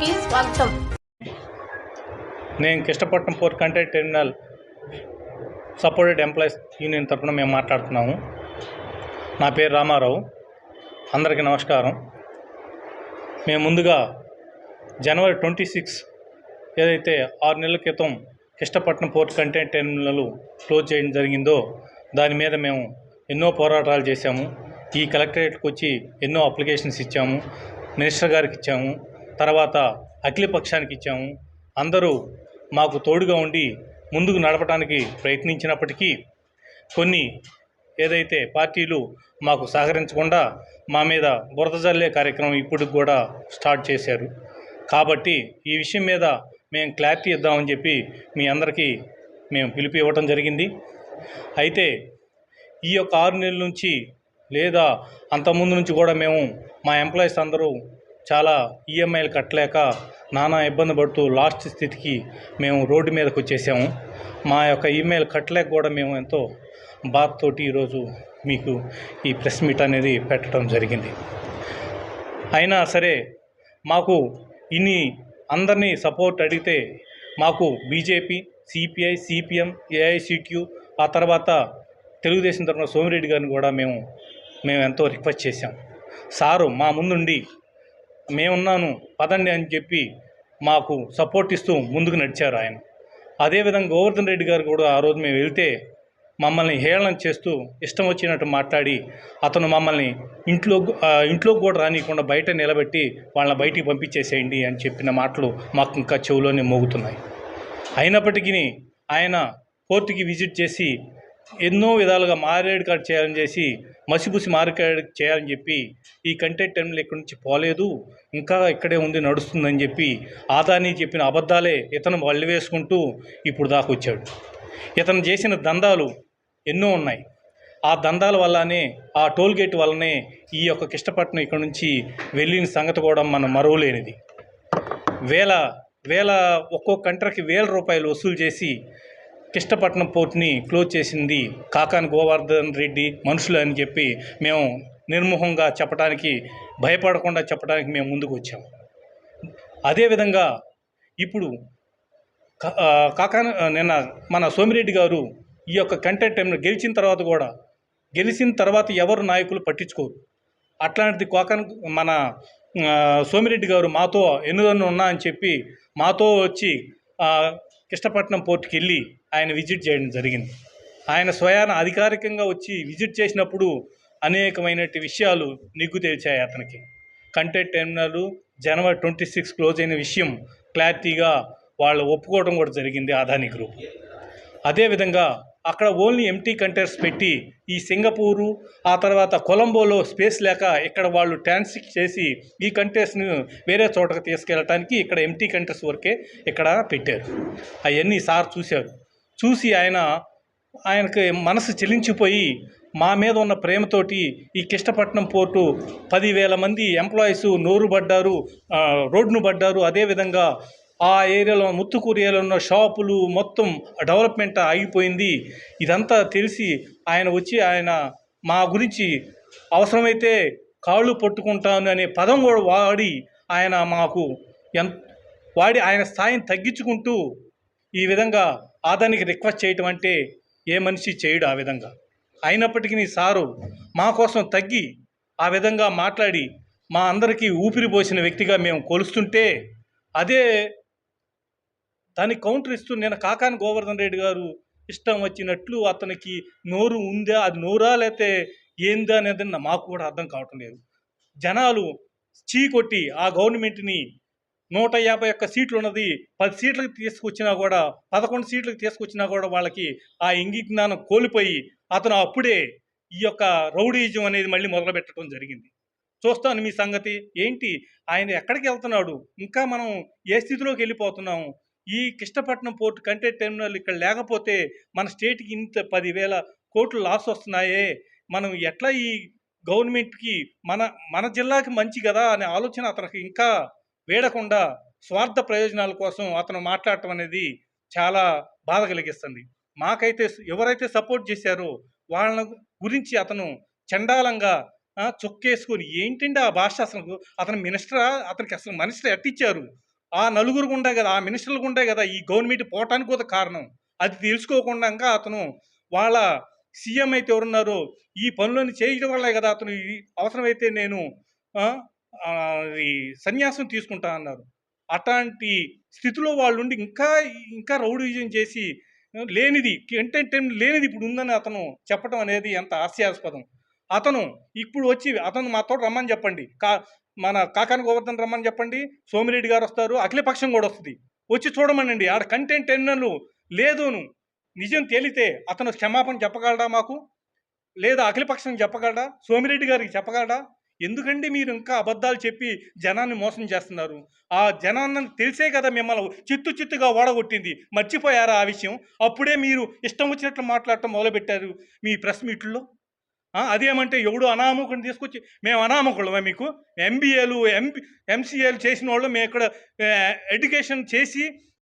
కి స్వాగతం. నేను కృష్ణపట్నం పోర్ట్ కంటే టెర్మినల్ సపోర్టెడ్ ఎంప్లాయీస్ యూనియన్ తరఫున మేము మాట్లాడుతున్నాము. నా పేరు రామారావు. అందరికీ నమస్కారం. మేము ముందుగా జనవరి ట్వంటీ సిక్స్ ఏదైతే ఆరు నెలల క్రితం Krishnapatnam port container terminal close చేయడం జరిగిందో దాని మీద మేము ఎన్నో పోరాటాలు చేశాము. ఈ కలెక్టరేట్కి వచ్చి ఎన్నో అప్లికేషన్స్ ఇచ్చాము. మినిస్టర్ గారికి ఇచ్చాము. తర్వాత అఖిలపక్షానికి ఇచ్చాము. అందరూ మాకు తోడుగా ఉండి ముందుకు నడపడానికి ప్రయత్నించినప్పటికీ కొన్ని ఏదైతే పార్టీలు మాకు సహకరించకుండా మా మీద బురద జల్లే కార్యక్రమం ఇప్పుడు కూడా స్టార్ట్ చేశారు. కాబట్టి ఈ విషయం మీద మేము క్లారిటీ ఇద్దామని చెప్పి మీ అందరికీ మేము పిలుపు ఇవ్వటం జరిగింది. అయితే ఈ యొక్క ఆరు నెలల నుంచి లేదా అంతకుముందు నుంచి కూడా మేము మా ఎంప్లాయీస్ అందరూ చాలా ఈఎంఐలు కట్టలేక నానా ఇబ్బంది పడుతూ లాస్ట్ స్థితికి మేము రోడ్డు మీదకు వచ్చేసాము. మా యొక్క ఈమెయిల్ కట్టలేక కూడా మేము ఎంతో బాధతోటి ఈరోజు మీకు ఈ ప్రెస్ మీట్ అనేది పెట్టడం జరిగింది. అయినా సరే మాకు ఇన్ని అందరినీ సపోర్ట్ అడిగితే మాకు బీజేపీ సిపిఐ సిపిఎం ఏఐసిటియు ఆ తర్వాత తెలుగుదేశం తరఫున సోమిరెడ్డి గారిని కూడా మేము మేము ఎంతో రిక్వెస్ట్ చేశాం. సారు మా ముందుండి మేమున్నాను పదండి అని చెప్పి మాకు సపోర్ట్ ఇస్తూ ముందుకు నడిచారు ఆయన. అదేవిధంగా గోవర్ధన్ రెడ్డి గారు కూడా ఆ రోజు మేము వెళ్తే మమ్మల్ని హేళన చేస్తూ ఇష్టం వచ్చినట్టు మాట్లాడి అతను మమ్మల్ని ఇంట్లో ఇంట్లోకి కూడా రానియకుండా బయట నిలబెట్టి వాళ్ళని బయటికి పంపించేసేయండి అని చెప్పిన మాటలు మాకు ఇంకా చెవులోనే మోగుతున్నాయి. అయినప్పటికీ ఆయన కోర్టుకి విజిట్ చేసి ఎన్నో విధాలుగా మారేడు కార్డు చేయాలని చేసి మసిబుసి మారేడు చేయాలని చెప్పి ఈ కంటెంట్ టైంలో ఇక్కడి నుంచి పోలేదు. ఇంకా ఇక్కడే ఉంది నడుస్తుందని చెప్పి ఆదాని చెప్పిన అబద్ధాలే ఇతను వల్లి వేసుకుంటూ ఇప్పుడు దాకా వచ్చాడు. ఇతను చేసిన దందాలు ఎన్నో ఉన్నాయి. ఆ దందాల వల్లనే ఆ టోల్గేట్ వల్లనే ఈ యొక్క కిష్టపట్నం ఇక్కడ నుంచి వెళ్ళిన సంగతి కూడా మనం మరువలేనిది. వేల వేల ఒక్కో కంట్రకి వేల రూపాయలు వసూలు చేసి కిష్టపట్నం పోర్ట్ని క్లోజ్ చేసింది కాకాన్ గోవర్ధన్ రెడ్డి మనుషులు అని చెప్పి మేము నిర్మోహంగా చెప్పడానికి భయపడకుండా చెప్పడానికి మేము ముందుకు వచ్చాం. అదేవిధంగా ఇప్పుడు కా- నిన్న మన సోమిరెడ్డి గారు ఈ యొక్క కంటెంట్ టైంలో గెలిచిన తర్వాత కూడా గెలిచిన తర్వాత ఎవరు నాయకులు పట్టించుకోరు. అట్లాంటిది కోకన్ మన సోమిరెడ్డి గారు మాతో ఎన్నుదన్ను ఉన్నా అని చెప్పి మాతో వచ్చి కృష్ణపట్నం పోర్టుకి వెళ్ళి ఆయన విజిట్ చేయడం జరిగింది. ఆయన స్వయాన అధికారికంగా వచ్చి విజిట్ చేసినప్పుడు అనేకమైన విషయాలు నిగ్గు తెరిచాయి అతనికి. కంటెంట్ టెర్మినల్ జనవరి ట్వంటీ సిక్స్ క్లోజ్ అయిన విషయం క్లారిటీగా వాళ్ళు ఒప్పుకోవడం కూడా జరిగింది అదాని గ్రూప్. అదేవిధంగా అక్కడ ఓన్లీ ఎంటీ కంటైనర్స్ పెట్టి ఈ సింగపూరు ఆ తర్వాత కొలంబోలో స్పేస్ లేక ఇక్కడ వాళ్ళు ట్రాన్సిక్ చేసి ఈ కంటైనర్స్ని వేరే చోటకి తీసుకెళ్ళటానికి ఇక్కడ ఎంటీ కంటైనర్స్ వరకే ఇక్కడ పెట్టారు. అవన్నీ సార్ చూశారు. చూసి ఆయన ఆయనకి మనసు చెలించిపోయి మా మీద ఉన్న ప్రేమతోటి ఈ కృష్ణపట్నం పోర్టు పదివేల మంది ఎంప్లాయీస్ నోరు పడ్డారు రోడ్ను పడ్డారు. అదేవిధంగా ఆ ఏరియాలో ముత్తుకూరు ఏరియాలో ఉన్న షాపులు మొత్తం డెవలప్మెంట్ ఆగిపోయింది ఇదంతా తెలిసి ఆయన వచ్చి ఆయన మా గురించి అవసరమైతే కాళ్ళు పట్టుకుంటాను అనే పదం కూడా వాడి ఆయన మాకు ఎంత వాడి ఆయన స్థాయిని తగ్గించుకుంటూ ఈ విధంగా ఆదానికి రిక్వెస్ట్ చేయటం అంటే ఏ మనిషి చేయడు ఆ విధంగా. అయినప్పటికీ సారు మా కోసం తగ్గి ఆ విధంగా మాట్లాడి మా అందరికీ ఊపిరి పోసిన వ్యక్తిగా మేము కొలుస్తుంటే అదే దానికి కౌంటర్ ఇస్తూ నేను కాకాని గోవర్ధన్ రెడ్డి గారు ఇష్టం వచ్చినట్లు అతనికి నోరు ఉందా అది నోరా లేతే ఏందా అనేది నా- మాకు కూడా అర్థం కావటం లేదు. జనాలు చీ కొట్టి ఆ గవర్నమెంట్ని నూట యాభై ఒక్క సీట్లు ఉన్నది పది సీట్లకు తీసుకొచ్చినా కూడా పదకొండు సీట్లకు తీసుకొచ్చినా కూడా వాళ్ళకి ఆ ఇంగి జ్ఞానం కోల్పోయి అతను అప్పుడే ఈ యొక్క రౌడీజం అనేది మళ్ళీ మొదలుపెట్టడం జరిగింది. చూస్తాను మీ సంగతి. ఏంటి? ఆయన ఎక్కడికి వెళ్తున్నాడు? ఇంకా మనం ఏ స్థితిలోకి వెళ్ళిపోతున్నాము ఈ కృష్ణపట్నం పోర్టు కంటే టెర్మినల్ ఇక్కడ లేకపోతే మన స్టేట్కి ఇంత పదివేల కోట్లు లాస్ వస్తున్నాయే. మనం ఎట్లా ఈ గవర్నమెంట్కి మన మన జిల్లాకి మంచి కదా అనే ఆలోచన అతనికి ఇంకా వేడకుండా స్వార్థ ప్రయోజనాల కోసం అతను మాట్లాడటం అనేది చాలా బాధ కలిగిస్తుంది. మాకైతే ఎవరైతే సపోర్ట్ చేశారో వాళ్ళ గురించి అతను చండాలంగా చొక్కేసుకొని ఏంటండి ఆ భాష అసలు? అతను మినిస్టరా? అతనికి అసలు మినిస్టర్ ఎట్టిచ్చారు ఆ నలుగురు ఉండే కదా ఆ మినిస్టర్లకు ఉండే కదా ఈ గవర్నమెంట్ పోవటానికి కూడా కారణం. అది తెలుసుకోకుండా ఇంకా అతను వాళ్ళ సీఎం అయితే ఎవరున్నారో ఈ పనులను చేయడం వల్లే కదా అతను ఈ అవసరమైతే నేను ఈ సన్యాసం తీసుకుంటా అన్నారు. అట్లాంటి స్థితిలో వాళ్ళు ఉండి ఇంకా ఇంకా రౌడీజం చేసి లేనిది ఎంటర్టైన్ లేనిది ఇప్పుడు ఉందని అతను చెప్పడం అనేది ఎంత హాస్యాస్పదం. అతను ఇప్పుడు వచ్చి అతను మాతో రమ్మని చెప్పండి. కా మన కాకాని గోవర్ధన్ రమ్మని చెప్పండి. సోమిరెడ్డి గారు వస్తారు. అఖిలపక్షం కూడా వస్తుంది. వచ్చి చూడమనండి. ఆడ కంటెంట్ ఎన్నను లేదును. నిజం తేలితే అతను క్షమాపణ చెప్పగలడా మాకు? లేదా అఖిలపక్షం చెప్పగలడా? సోమిరెడ్డి గారికి చెప్పగలడా? ఎందుకండి మీరు ఇంకా అబద్ధాలు చెప్పి జనాన్ని మోసం చేస్తున్నారు? ఆ జనాన్ని తెలిసే కదా మిమ్మల్ని చిత్తు చిత్తుగా ఓడగొట్టింది. మర్చిపోయారా ఆ విషయం? అప్పుడే మీరు ఇష్టం వచ్చినట్లు మాట్లాడటం మొదలుపెట్టారు మీ ప్రెస్ మీట్లో. అదేమంటే ఎవడు అనామకుని తీసుకొచ్చి మేము అనామకులమా మీకు? ఎంబీఏలు ఎంపీ ఎంసీఏలు చేసిన వాళ్ళు మేము ఇక్కడ ఎడ్యుకేషన్ చేసి